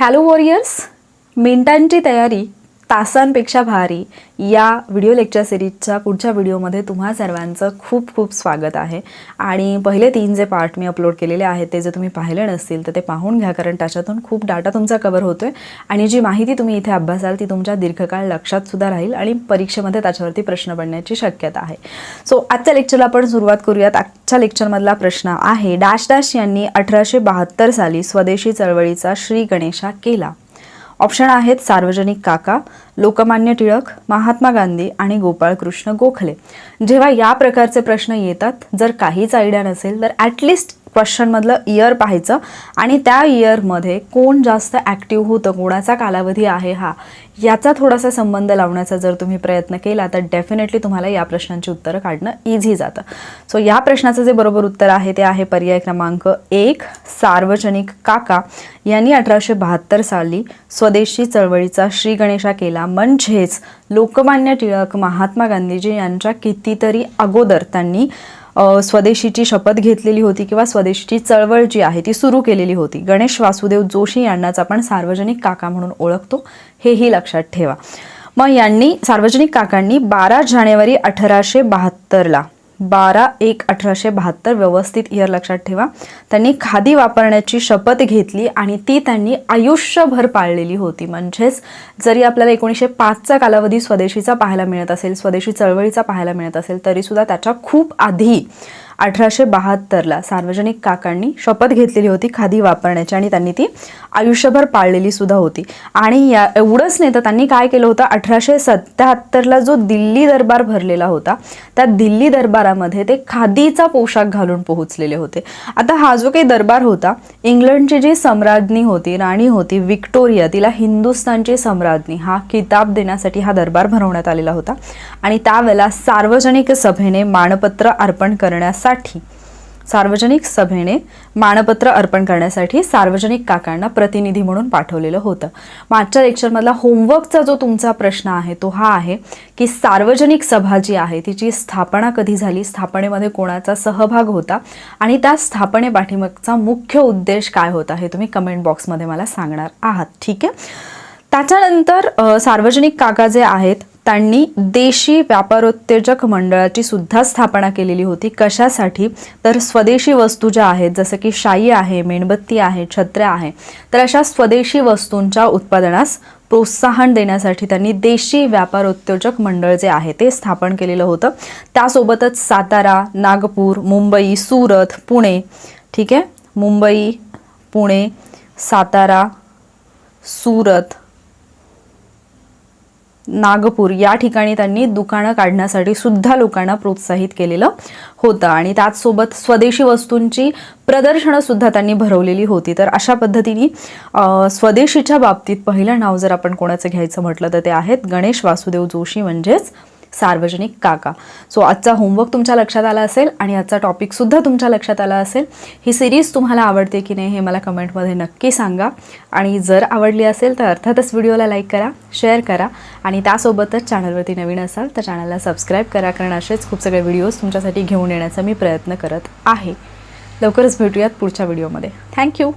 Hello warriors मिनिटांची तयारी. तासांपेक्षा भारी या व्हिडिओ लेक्चर सिरीजच्या पुढच्या व्हिडिओमध्ये तुम्हा सर्वांचं खूप खूप स्वागत आहे. आणि पहिले तीन जे पार्ट मी अपलोड केलेले आहेत ते जर तुम्ही पाहिले नसतील तर ते पाहून घ्या कारण त्याच्यातून खूप डाटा तुमचा कवर होतो आहे आणि जी माहिती तुम्ही इथे अभ्यासाल ती तुमच्या दीर्घकाळ लक्षातसुद्धा राहील आणि परीक्षेमध्ये त्याच्यावरती प्रश्न पडण्याची शक्यता आहे. सो आजच्या लेक्चरला आपण सुरुवात करूयात. आजच्या लेक्चरमधला प्रश्न आहे डॅश डॅश यांनी अठराशे बहात्तर साली स्वदेशी चळवळीचा श्री गणेशा केला. ऑप्शन आहेत सार्वजनिक काका लोकमान्य टिळक महात्मा गांधी आणि गोपाळकृष्ण गोखले. जेव्हा या प्रकारचे प्रश्न येतात जर काहीच आयडिया नसेल तर ॲटलिस्ट क्वेश्चनमधलं इयर पाहायचं. आणि त्या इयरमध्ये कोण जास्त ॲक्टिव्ह होतं कोणाचा कालावधी आहे हा याचा थोडासा संबंध लावण्याचा जर तुम्ही प्रयत्न केला तर डेफिनेटली तुम्हाला या प्रश्नांची उत्तरं काढणं इझी जातं. सो या प्रश्नाचं जे बरोबर उत्तर आहे ते आहे पर्याय क्रमांक एक सार्वजनिक काका यांनी अठराशे बहात्तर साली स्वदेशी चळवळीचा श्री गणेशा केला म्हणजेच लोकमान्य टिळक महात्मा गांधीजी यांच्या कितीतरी अगोदर त्यांनी स्वदेशीची शपथ घेतलेली होती किंवा स्वदेशीची चळवळ जी आहे ती सुरू केलेली होती. गणेश वासुदेव जोशी यांनाच आपण सार्वजनिक काका म्हणून ओळखतो हेही लक्षात ठेवा. मग यांनी सार्वजनिक काकांनी बारा जानेवारी अठराशे बहात्तरला बारा एक अठराशे बहात्तर व्यवस्थित इयर लक्षात ठेवा. त्यांनी खादी वापरण्याची शपथ घेतली आणि ती त्यांनी आयुष्यभर पाळलेली होती. म्हणजेच जरी आपल्याला एकोणीसशे पाचचा कालावधी स्वदेशीचा पाहायला मिळत असेल स्वदेशी चळवळीचा पाहायला मिळत असेल तरीसुद्धा त्याच्या खूप आधी अठराशे बहात्तरला सार्वजनिक काकांनी शपथ घेतलेली होती खादी वापरण्याची आणि त्यांनी ती आयुष्यभर पाळलेली सुद्धा होती. आणि या एवढंच नाही तर त्यांनी काय केलं होतं? अठराशे सत्याहत्तरला जो दिल्ली दरबार भरलेला होता त्या दिल्ली दरबारामध्ये ते खादीचा पोशाख घालून पोहोचलेले होते. आता हा जो काही दरबार होता इंग्लंडची जी सम्राज्ञी होती राणी होती विक्टोरिया तिला हिंदुस्थानची सम्राज्ञी हा किताब देण्यासाठी हा दरबार भरवण्यात आलेला होता. आणि त्यावेळेला सार्वजनिक सभेने मानपत्र अर्पण करण्यास करण्यासाठी सार्वजनिक सभेने मानपत्र अर्पण करण्यासाठी सार्वजनिक काकांना प्रतिनिधी म्हणून पाठवलेलं होतं. मागच्या लेक्चरमधला होमवर्कचा जो तुमचा प्रश्न आहे तो हा आहे की सार्वजनिक सभा जी आहे तिची स्थापना कधी झाली स्थापनेमध्ये कोणाचा सहभाग होता आणि त्या स्थापने पाठीमागचा मुख्य उद्देश काय होता हे तुम्ही कमेंट बॉक्समध्ये मला सांगणार आहात. ठीक आहे? त्याच्यानंतर सार्वजनिक काका जे आहेत त्यांनी देशी व्यापारोत्तेजक मंडळाची सुद्धा स्थापना केलेली होती. कशासाठी? तर स्वदेशी वस्तू ज्या आहेत जसं की शाई आहे मेणबत्ती आहे छत्र्या आहे तर अशा स्वदेशी वस्तूंच्या उत्पादनास प्रोत्साहन देण्यासाठी त्यांनी देशी व्यापारोत्तेजक मंडळ जे आहे ते स्थापन केलेलं होतं. त्यासोबतच सातारा नागपूर मुंबई सुरत पुणे ठीक आहे? मुंबई पुणे सातारा सुरत नागपूर या ठिकाणी त्यांनी दुकानं काढण्यासाठी सुद्धा लोकांना प्रोत्साहित केलेलं होतं. आणि त्याचसोबत स्वदेशी वस्तूंची प्रदर्शनं सुद्धा त्यांनी भरवलेली होती. तर अशा पद्धतीने स्वदेशीच्या बाबतीत पहिलं नाव जर आपण कोणाचं घ्यायचं म्हटलं तर ते आहेत गणेश वासुदेव जोशी म्हणजेच सार्वजनिक काका. सो आजचा होमवर्क तुमच्या लक्षात आला असेल आणि आजचा टॉपिकसुद्धा तुमच्या लक्षात आला असेल. ही सिरीज तुम्हाला आवडते की नाही हे मला कमेंटमध्ये नक्की सांगा. आणि जर आवडली असेल तर अर्थातच व्हिडिओला लाईक करा शेअर करा आणि त्यासोबतच चॅनलवरती नवीन असाल तर चॅनलला सबस्क्राईब करा. कारण असेच खूप सगळे व्हिडिओज तुमच्यासाठी घेऊन येण्याचा मी प्रयत्न करत आहे. लवकरच भेटूयात पुढच्या व्हिडिओमध्ये थँक्यू